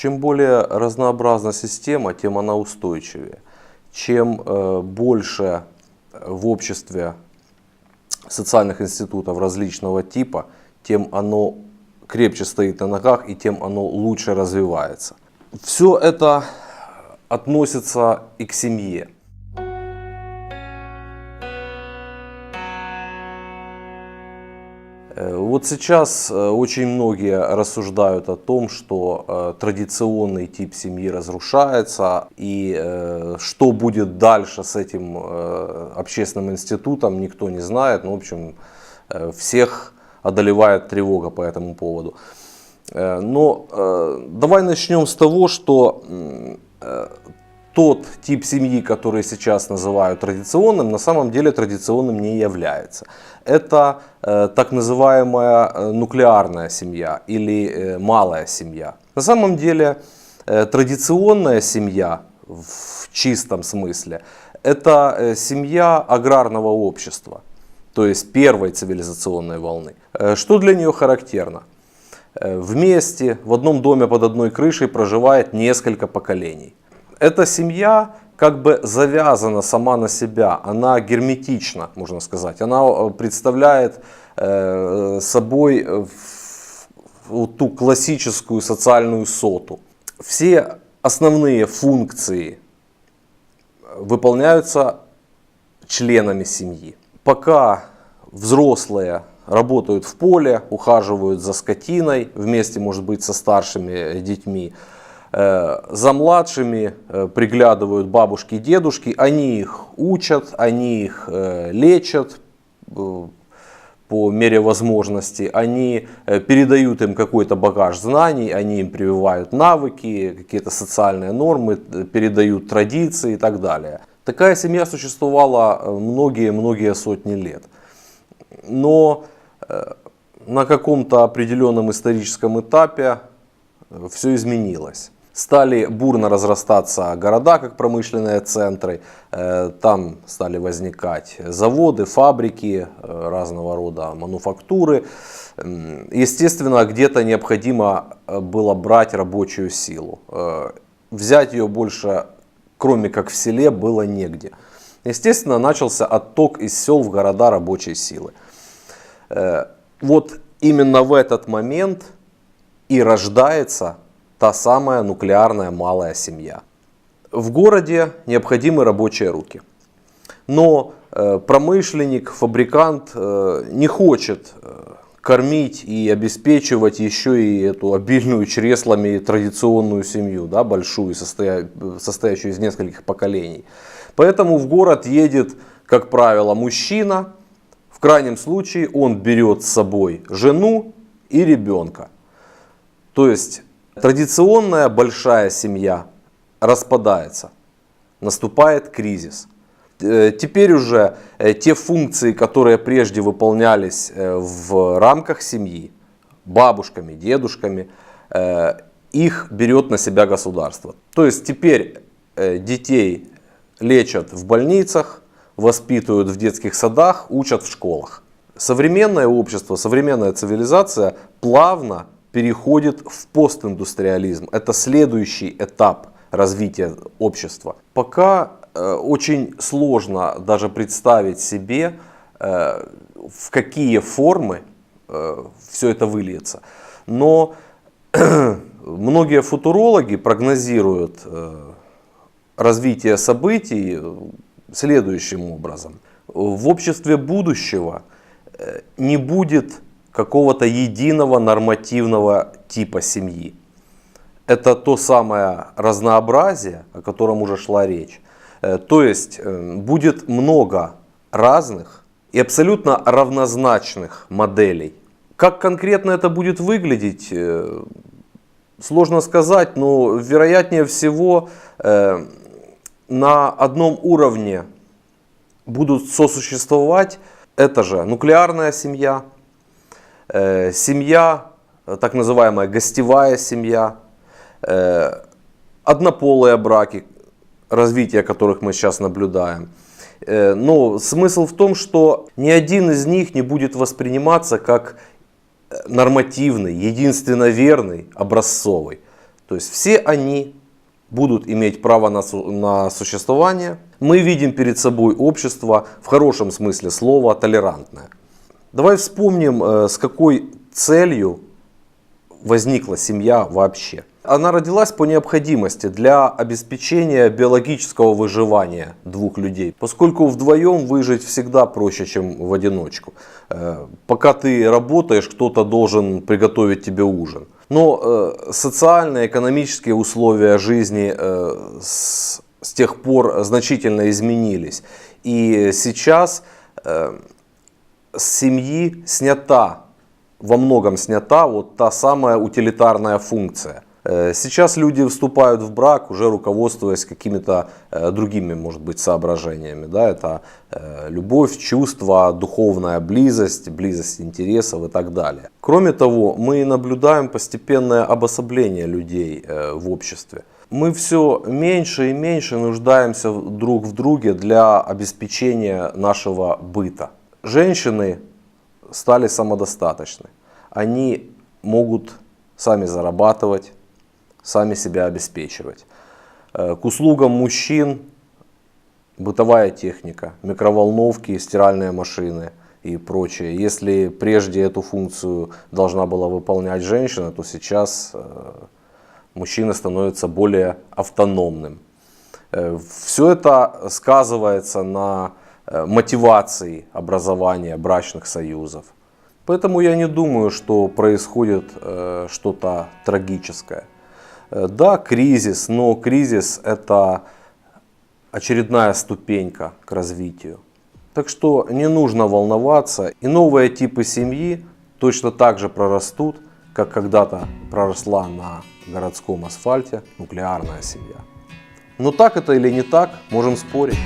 Чем более разнообразна система, тем она устойчивее. Чем э, больше в обществе социальных институтов различного типа, тем оно крепче стоит на ногах и тем оно лучше развивается. Все это относится и к семье. Вот сейчас э, очень многие рассуждают о том, что э, традиционный тип семьи разрушается, и э, что будет дальше с этим э, общественным институтом, никто не знает. Ну, в общем, э, всех одолевает тревога по этому поводу. Э, Но э, давай начнем с того, что э, тот тип семьи, который сейчас называют традиционным, на самом деле традиционным не является. Это э, так называемая э, нуклеарная семья или э, малая семья. На самом деле э, традиционная семья в чистом смысле это э, семья аграрного общества, то есть первой цивилизационной волны. Э, Что для нее характерно? Вместе в одном доме под одной крышей проживает несколько поколений. Эта семья как бы завязана сама на себя, она герметична, можно сказать. Она э, представляет э, собой э, ту классическую социальную соту. Все основные функции выполняются членами семьи. Пока взрослые работают в поле, ухаживают за скотиной, вместе, может быть, со старшими детьми, за младшими э, приглядывают бабушки и дедушки, они их учат, они их э, лечат э, по мере возможности, они э, передают им какой-то багаж знаний, они им прививают навыки, какие-то социальные нормы, э, передают традиции и так далее. Такая семья существовала э, многие-многие сотни лет. Но э, на каком-то определенном историческом этапе все изменилось. Стали бурно разрастаться города как промышленные центры, Э, там стали возникать заводы, фабрики, э, разного рода мануфактуры. Естественно, где-то необходимо э, было брать рабочую силу. Взять ее больше, кроме как в селе, было негде. Естественно, начался отток из сел в города рабочей силы. Вот именно в этот момент и рождается та самая нуклеарная малая семья. В городе необходимы рабочие руки. Но э, промышленник, фабрикант э, не хочет э, кормить и обеспечивать еще и эту обильную чреслами традиционную семью, да, большую, состоя- состоящую из нескольких поколений. Поэтому в город едет, как правило, мужчина. В крайнем случае он берет с собой жену и ребенка. То есть традиционная большая семья распадается, наступает кризис. Э, Теперь уже э, те функции, которые прежде выполнялись э, в рамках семьи, бабушками, дедушками, их берет на себя государство. То есть теперь детей лечат в больницах, воспитывают в детских садах, учат в школах. Современное общество, современная цивилизация плавно переходит в постиндустриализм. Это следующий этап развития общества. Пока э, очень сложно даже представить себе, э, в какие формы все это выльется. Но многие футурологи прогнозируют э, развитие событий э, следующим образом. В обществе будущего э, не будет какого-то единого нормативного типа семьи. Это то самое разнообразие, о котором уже шла речь. Э, То есть э, будет много разных и абсолютно равнозначных моделей. Как конкретно это будет выглядеть, э, сложно сказать, но вероятнее всего на одном уровне будут сосуществовать это же нуклеарная семья, семья, так называемая гостевая семья, однополые браки, развитие которых мы сейчас наблюдаем. Но смысл в том, что ни один из них не будет восприниматься как э, нормативный, единственно верный, образцовый. То есть все они будут иметь право на, на существование. Мы видим перед собой общество в хорошем смысле слова толерантное. Давай вспомним, э, с какой целью возникла семья вообще. Она родилась по необходимости для обеспечения биологического выживания двух людей, поскольку вдвоем выжить всегда проще, чем в одиночку. Э, Пока ты работаешь, кто-то должен приготовить тебе ужин. Но э, социальные, экономические условия жизни с, тех пор значительно изменились. И сейчас с семьи снята, во многом снята вот та самая утилитарная функция. Э, Сейчас люди вступают в брак, уже руководствуясь какими-то э, другими, может быть, соображениями. Да? Это э, любовь, чувство, духовная близость, близость интересов и так далее. Кроме того, мы наблюдаем постепенное обособление людей в обществе. Мы все меньше и меньше нуждаемся друг в друге для обеспечения нашего быта. Женщины стали самодостаточны. Они могут сами зарабатывать, сами себя обеспечивать. Э, К услугам мужчин бытовая техника, микроволновки, стиральные машины и прочее. Если прежде эту функцию должна была выполнять женщина, то сейчас э, мужчина становится более автономным. Все это сказывается на э, мотивации образования брачных союзов. Поэтому я не думаю, что происходит э, что-то трагическое. Э, Да, кризис, но кризис это очередная ступенька к развитию. Так что не нужно волноваться, и новые типы семьи точно так же прорастут, как когда-то проросла на городском асфальте нуклеарная семья. Но так это или не так, можем спорить.